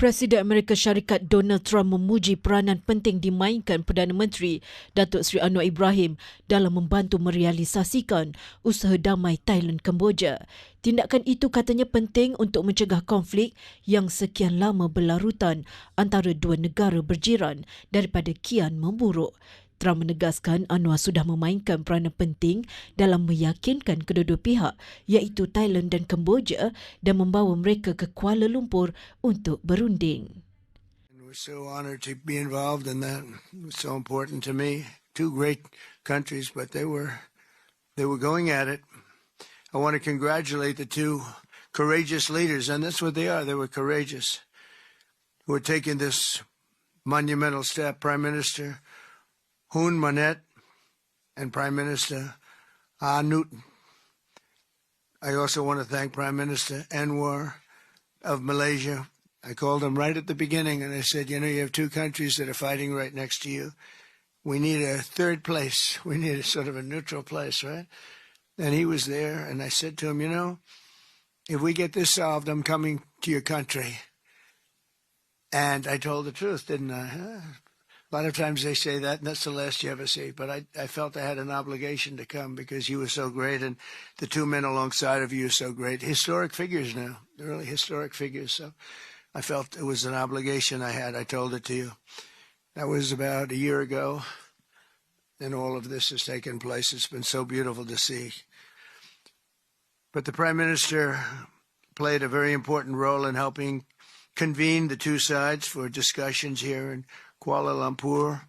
Presiden Amerika Syarikat Donald Trump memuji peranan penting dimainkan Perdana Menteri Datuk Seri Anwar Ibrahim dalam membantu merealisasikan usaha damai Thailand Kemboja. Tindakan itu katanya penting untuk mencegah konflik yang sekian lama berlarutan antara dua negara berjiran daripada kian memburuk. Trump menegaskan Anwar sudah memainkan peranan penting dalam meyakinkan kedua-dua pihak iaitu Thailand dan Kemboja dan membawa mereka ke Kuala Lumpur untuk berunding. We're so honored to be involved in that. It was so important to me. Two great countries, but they were they were going at it. I want to congratulate the two courageous leaders, and that's what they are. They were courageous, who are taking this monumental step. Prime Minister Hun Manet and Prime Minister Ah Newton. I also want to thank Prime Minister Anwar of Malaysia. I called him right at the beginning and I said, you know, you have two countries that are fighting right next to you. We need a third place. We need a sort of a neutral place, right? And he was there and I said to him, you know, if we get this solved, I'm coming to your country. And I told the truth, didn't I? Huh? A lot of times they say that, and that's the last you ever see. But I, I felt I had an obligation to come because you were so great, and the two men alongside of you are so great. Historic figures now, really historic figures. So I felt it was an obligation I had. I told it to you. That was about a year ago, and all of this has taken place. It's been so beautiful to see. But the Prime Minister played a very important role in helping convene the two sides for discussions here in Kuala Lumpur.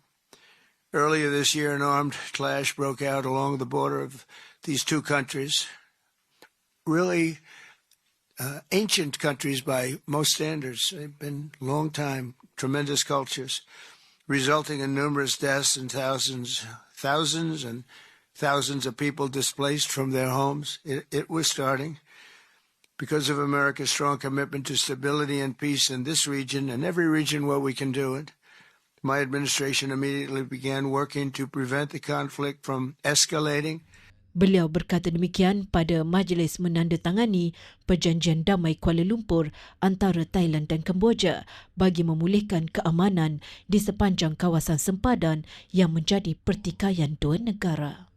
Earlier this year, an armed clash broke out along the border of these two countries. Really uh, ancient countries by most standards. They've been long time, tremendous cultures, resulting in numerous deaths and thousands, thousands and thousands of people displaced from their homes. It, it was starting because of America's strong commitment to stability and peace in this region and every region where we can do it. My administration immediately began working to prevent the conflict from escalating. Beliau berkata demikian pada majlis menandatangani perjanjian damai Kuala Lumpur antara Thailand dan Kemboja bagi memulihkan keamanan di sepanjang kawasan sempadan yang menjadi pertikaian dua negara.